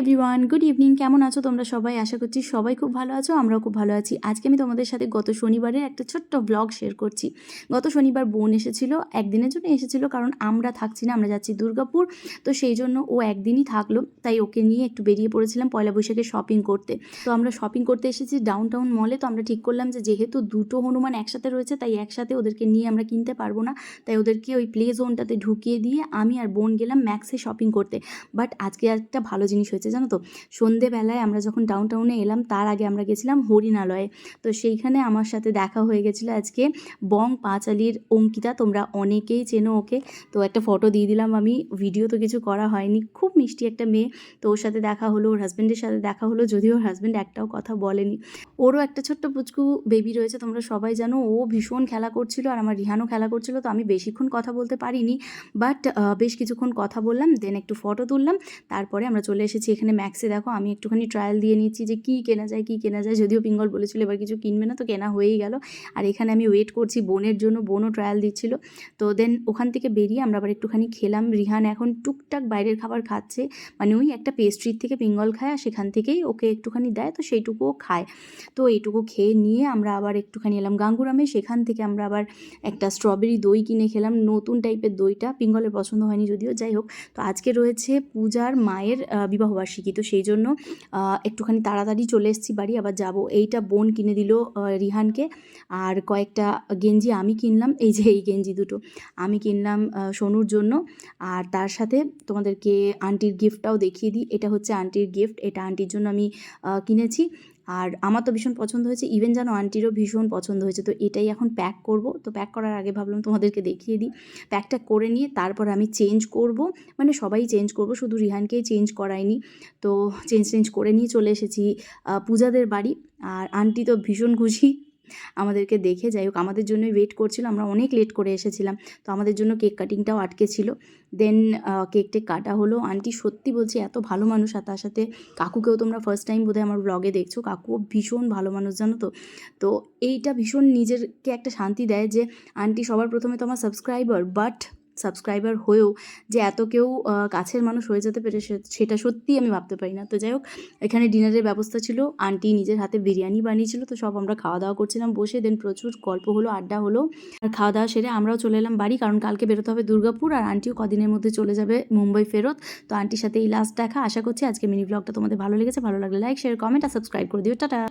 Everyone good evening কেমন আছো তোমরা সবাই? আশা করছি সবাই খুব ভালো আছো, আমরাও খুব ভালো আছি। আজকে আমি তোমাদের সাথে গত শনিবারের একটা ছোট্ট ব্লগ শেয়ার করছি। গত শনিবার বোন এসেছিল, একদিনের জন্য এসেছিল কারণ আমরা থাকছি না, আমরা যাচ্ছি দুর্গাপুর, তো সেই জন্য ও একদিনই থাকল, তাই ওকে নিয়ে একটু বেরিয়ে পড়েছিলাম পয়লা বৈশাখে শপিং করতে। তো আমরা শপিং করতে এসেছি ডাউন টাউন মলে তো আমরা ঠিক করলাম যে যেহেতু দুটো হনুমান একসাথে রয়েছে, তাই একসাথে ওদেরকে নিয়ে আমরা কিনতে পারব না, তাই ওদেরকে ওই প্লে জোনটাতে ঢুকিয়ে দিয়ে আমি আর বোন গেলাম ম্যাক্সে শপিং করতে। বাট আজকে একটা ভালো জিনিস হয়েছে জানো তো? সন্ধেবেলায় আমরা যখন ডাউন টাউনে এলাম, তার আগে আমরা গেছিলাম হরিণালয়ে। তো সেইখানে আমার সাথে দেখা হয়ে গেছিল আজকে বং পাঁচালির অঙ্কিতা। তোমরা অনেকেই চেনো ওকে। তো একটা ফটো দিয়ে দিলাম আমি। ভিডিও তো কিছু করা হয়নি। খুব মিষ্টি একটা মেয়ে। তো ওর সাথে দেখা হলো, ওর হাজব্যান্ডের সাথে দেখা হলো, যদিও ওর হাজব্যান্ড একটাও কথা বলেনি। ওরও একটা ছোট্ট পুচকু বেবি রয়েছে, তোমরা সবাই জানো। ও ভীষণ খেলা করছিল আর আমার রিহানও খেলা করছিল। তো আমি বেশিক্ষণ কথা বলতে পারিনি। বাট বেশ কিছুক্ষণ কথা বললাম দেন একটু ফটো তুললাম। তারপরে আমরা চলে এসেছি এখানে ম্যাক্সে দেখো আমি একটুখানি ট্রায়াল দিয়ে নিচ্ছি যে কী কেনা যায় কী কেনা যায়। যদিও পিঙ্গল বলেছিল এবার কিছু কিনবে না তো কেনা হয়েই গেল। আর এখানে আমি ওয়েট করছি বোনের জন্য বোনও ট্রায়াল দিচ্ছিল। তো দেন ওখান থেকে বেরিয়ে আমরা আবার একটুখানি খেলাম। রিহান এখন টুকটাক বাইরের খাবার খাচ্ছে। মানে ওই একটা পেস্ট্রির থেকে পিঙ্গল খায় আর সেখান থেকেই ওকে একটুখানি দেয় তো সেইটুকুও খায়। তো এইটুকু খেয়ে নিয়ে আমরা আবার একটুখানি এলাম গাঙ্গুরামে। সেখান থেকে আমরা আবার একটা স্ট্রবেরি দই কিনে খেলাম নতুন টাইপের দইটা। পিঙ্গলের পছন্দ হয়নি যদিও যাই হোক। তো আজকে রয়েছে পূজার মায়ের আহ, বিবাহবার্ষিকী তো সেই জন্য একটুখানি তাড়াতাড়ি চলে এসেছি বাড়ি, আবার যাব। এইটা বোন কিনে দিল রিহানকে। আর কয়েকটা গেঞ্জি আমি কিনলাম, এই যে এই গেঞ্জি দুটো। আমি কিনলাম সোনুর জন্য। আর তার সাথে তোমাদেরকে আন্টির গিফটটাও দেখিয়ে দিই। এটা হচ্ছে আন্টির গিফট এটা আন্টির জন্য আমি কিনেছি। আর আমার তো ভীষণ পছন্দ হয়েছে ইভেন যেন আন্টিরও ভীষণ পছন্দ হয়েছে, তো এটাই এখন প্যাক করব। তো প্যাক করার আগে ভাবলাম তোমাদেরকে দেখিয়ে দিই। প্যাকটা করে নিয়ে তারপর আমি চেঞ্জ করব। মানে সবাই চেঞ্জ করব, শুধু রিহানকেই চেঞ্জ করাইনি তো চেঞ্জ চেঞ্জ করে নিয়ে চলে এসেছি পূজাদের বাড়ি। আর আন্টি তো ভীষণ খুশি। আমাদেরকে দেখে যাই হোক, আমাদের জন্যই ওয়েট করছিল, আমরা অনেক লেট করে এসেছিলাম। তো আমাদের জন্য কেক কাটিংটাও আটকে ছিল। দেন কেক টেক কাটা হলো। আন্টি সত্যি বলছি, এত ভালো মানুষ। আর তার সাথে কাকুকেও তোমরা ফার্স্ট টাইম বোধহয় আমার ব্লগে দেখছ। কাকু ভীষণ ভালো মানুষ, জানো তো? তো এইটা ভীষণ নিজেরকে একটা শান্তি দেয় যে আন্টি সবার প্রথমে তো আমার সাবস্ক্রাইবার বাট সাবস্ক্রাইবার হয়েও যে এত কেউ কাছের মানুষ হয়ে যেতে পেরে সেটা সত্যিই আমি ভাবতে পারি না। তো যাই হোক, এখানে ডিনারের ব্যবস্থা ছিল। আন্টি নিজের হাতে বিরিয়ানি বানিয়েছিল, তো সব আমরা খাওয়া দাওয়া করছিলাম বসে। দেন প্রচুর গল্প হলো, আড্ডা হলো। আর খাওয়া দাওয়া সেরে আমরাও চলে এলাম বাড়ি, কারণ কালকে বেরোতে হবে দুর্গাপুর আর আন্টিও কদিনের মধ্যে চলে যাবে মুম্বাই ফেরত। তো আন্টির সাথে এই লাস্ট দেখা। আশা করছি আজকে মিনি ব্লগটা তোমাদের ভালো লেগেছে। ভালো লাগলে লাইক শেয়ার কমেন্ট আর সাবস্ক্রাইব করে দিও। টাটা!